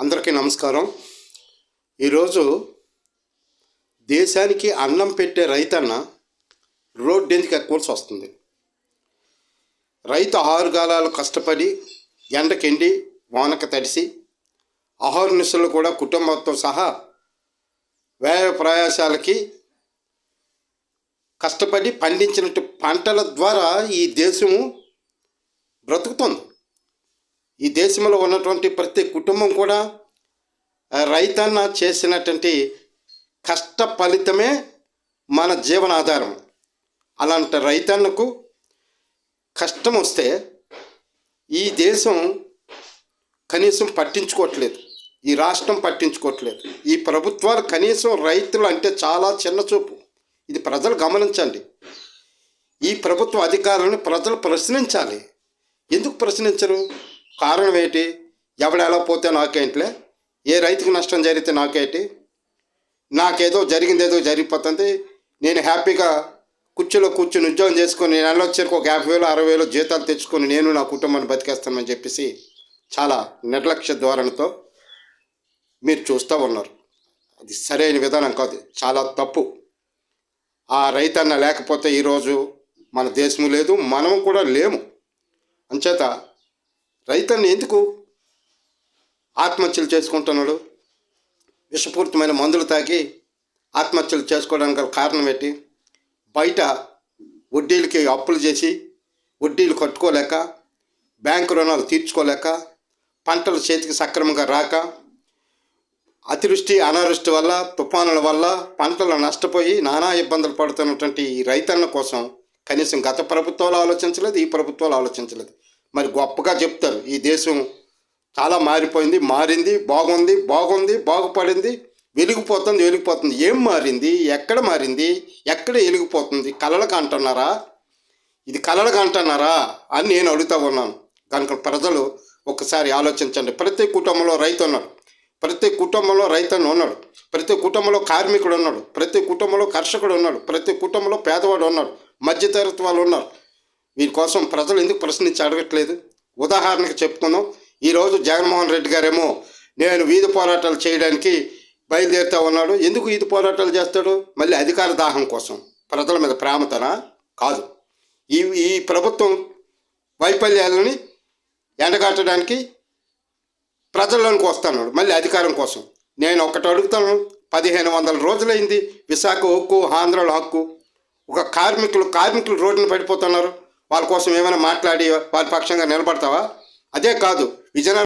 అందరికీ నమస్కారం. ఈరోజు దేశానికి అన్నం పెట్టే రైతన్న రోడ్డు ఎందుకు ఎక్కవలసి వస్తుంది. రైతు ఆరు గాలాలు కష్టపడి ఎండకెండి వానక తడిసి ఆహార కూడా కుటుంబంతో సహా వ్యయ ప్రయాసాలకి కష్టపడి పండించినట్టు పంటల ద్వారా ఈ దేశము బ్రతుకుతుంది. దేశంలో ఉన్నటువంటి ప్రతి కుటుంబం కూడా రైతన్న చేసినటువంటి కష్ట ఫలితమే మన జీవనాధారం. అలాంటి రైతన్నకు కష్టం వస్తే ఈ దేశం కనీసం పట్టించుకోవట్లేదు. ఈ రాష్ట్రం పట్టించుకోవట్లేదు. ఈ ప్రభుత్వాలు కనీసం రైతులు అంటే చాలా చిన్న చూపు. ఇది ప్రజలు గమనించండి. ఈ ప్రభుత్వ అధికారులను ప్రజలు ప్రశ్నించాలి. ఎందుకు ప్రశ్నించరు? కారణం ఏంటి? ఎవడెలా పోతే నాకేంట్లే? ఏ రైతుకు నష్టం జరిగితే నాకేంటి? నాకేదో జరిగిందేదో జరిగిపోతుంది. నేను హ్యాపీగా కుర్చీలో కూర్చుని ఉద్యోగం చేసుకొని నేను వచ్చరికి ఒక యాభై వేలు అరవై వేలు జీతాలు తెచ్చుకొని నేను నా కుటుంబాన్ని బతికేస్తానని చెప్పేసి చాలా నిర్లక్ష్య ధోరణితో మీరు చూస్తూ ఉన్నారు. అది సరైన విధానం కాదు. చాలా తప్పు. ఆ రైతన్న లేకపోతే ఈరోజు మన దేశం లేదు మనం కూడా లేము. అంచేత రైతన్ని ఎందుకు ఆత్మహత్యలు చేసుకుంటున్నాడు? విషపూరితమైన మందులు తాగి ఆత్మహత్యలు చేసుకోవడానికి గల కారణం ఏంటి? బయట వడ్డీలకి అప్పులు చేసి వడ్డీలు కట్టుకోలేక బ్యాంకు రుణాలు తీర్చుకోలేక పంటలు చేతికి సక్రమంగా రాక అతివృష్టి అనావృష్టి వల్ల తుఫానుల వల్ల పంటలు నష్టపోయి నానా ఇబ్బందులు పడుతున్నటువంటి ఈ రైతన్న కోసం కనీసం గత ప్రభుత్వాలు ఆలోచించలేదు ఈ ప్రభుత్వాలు ఆలోచించలేదు. మరి గొప్పగా చెప్తారు. ఈ దేశం చాలా మారిపోయింది మారింది బాగుంది బాగుంది బాగుపడింది వెలిగిపోతుంది వెలిగిపోతుంది. ఏం మారింది? ఎక్కడ మారింది? ఎక్కడ వెలిగిపోతుంది? కలలకు అంటున్నారా? ఇది కలలకు అంటున్నారా అని నేను అడుగుతా ఉన్నాను. కనుక ప్రజలు ఒకసారి ఆలోచించండి. ప్రతి కుటుంబంలో రైతు ఉన్నాడు. ప్రతి కుటుంబంలో రైతన్న ఉన్నాడు. ప్రతి కుటుంబంలో కార్మికుడు ఉన్నాడు. ప్రతి కుటుంబంలో కర్షకుడు ఉన్నాడు. ప్రతి కుటుంబంలో పేదవాడు ఉన్నాడు. మధ్యతరగతి వాళ్ళు ఉన్నారు. వీనికోసం ప్రజలు ఎందుకు ప్రశ్నించి అడగట్లేదు? ఉదాహరణకు చెప్పుకుందాం ఈరోజు జగన్మోహన్ రెడ్డి గారేమో నేను వీధి పోరాటాలు చేయడానికి బయలుదేరుతా ఉన్నాడు. ఎందుకు వీధి పోరాటాలు చేస్తాడు? మళ్ళీ అధికార దాహం కోసం. ప్రజల మీద ప్రేమతనా కాదు. ఈ ఈ ప్రభుత్వం వైఫల్యాలని ఎండగట్టడానికి ప్రజల్లోనికి వస్తున్నాడు. మళ్ళీ అధికారం కోసం. నేను ఒకటి అడుగుతాను. పదిహేను వందల రోజులైంది. విశాఖ హక్కు ఆంధ్రలో హక్కు. ఒక కార్మికులు కార్మికులు రోడ్డున పడిపోతున్నారు. వాళ్ళ కోసం ఏమైనా మాట్లాడి వాళ్ళ పక్షంగా నిలబడతావా? అదే కాదు విజయనగరం